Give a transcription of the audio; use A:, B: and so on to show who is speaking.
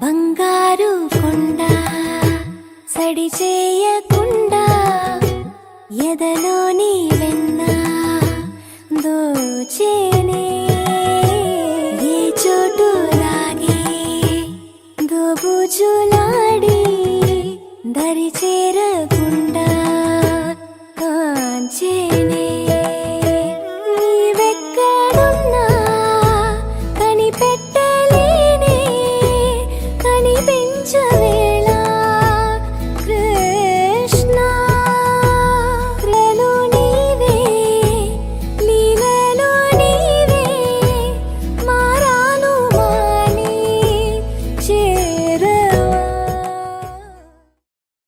A: బంగారు కొండ సడి చేయకుండా ఎదలోని వెన్న దోచే దరి చేరకుండా